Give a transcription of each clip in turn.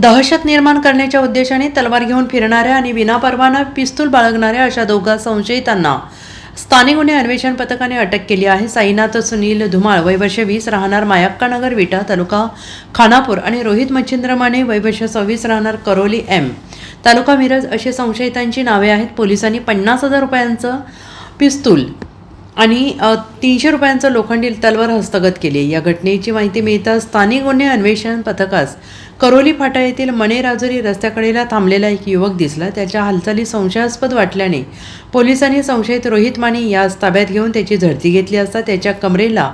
दहशत निर्माण करण्याच्या उद्देशाने तलवार घेऊन फिरणाऱ्या आणि विनापरवाना पिस्तूल बाळगणाऱ्या अशा दोघा संशयितांना स्थानिक गुन्हे अन्वेषण पथकाने अटक केली आहे. साईनाथ सुनील धुमाळ वय वीस राहणार मायाक्कानगर विटा तालुका खानापूर आणि रोहित मच्छिंद्र माने सव्वीस राहणार करोली एम. तालुका मिरज अशी संशयितांची नावे आहेत. पोलिसांनी पन्नास हजार रुपयांचं पिस्तूल आणि तीनशे रुपयांचं लोखंडी तलवार हस्तगत केली या घटनेची माहिती मिळताच स्थानिक गुन्हे अन्वेषण पथकास करोली फाटा येथील मणे राजुरी रस्त्याकडेला थांबलेला एक युवक दिसला. त्याच्या हालचाली संशयास्पद वाटल्याने पोलिसांनी संशयित रोहित माने यास ताब्यात घेऊन त्याची झडती घेतली असता त्याच्या कमरेला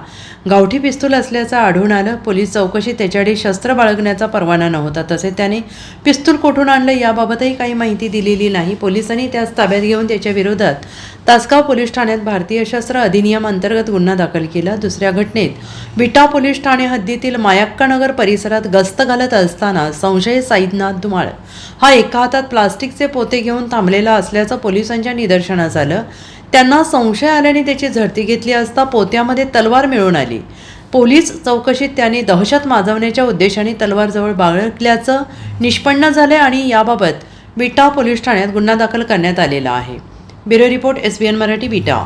गावठी पिस्तूल असल्याचं आढळून आलं. पोलीस चौकशी त्याच्याकडे शस्त्र बाळगण्याचा परवाना नव्हता तसे त्याने पिस्तूल कोठून आणलं याबाबतही काही माहिती दिलेली नाही. पोलिसांनी त्यास ताब्यात घेऊन त्याच्या विरोधात तासगाव पोलीस ठाण्यात भारतीय शस्त्र अधिनियम अंतर्गत गुन्हा दाखल केला. दुसऱ्या घटनेत विटा पोलीस ठाणे हद्दीतील मायाक्कानगर परिसरात गस्त घालत असताना संशय साईदनाथ धुमाळ. हा एका हातात प्लास्टिकचे पोते घेऊन थांबलेला असल्याचं पोलिसांच्या निदर्शनास आलं. त्यांना संशय आल्याने त्याची झडती घेतली असता पोत्यामध्ये तलवार मिळून आली. पोलीस चौकशीत त्यांनी दहशत माजवण्याच्या उद्देशाने तलवारजवळ बाळगल्याचं निष्पन्न झाले आणि याबाबत विटा पोलीस ठाण्यात गुन्हा दाखल करण्यात आलेला आहे. Bureau report S B N Marathi Vita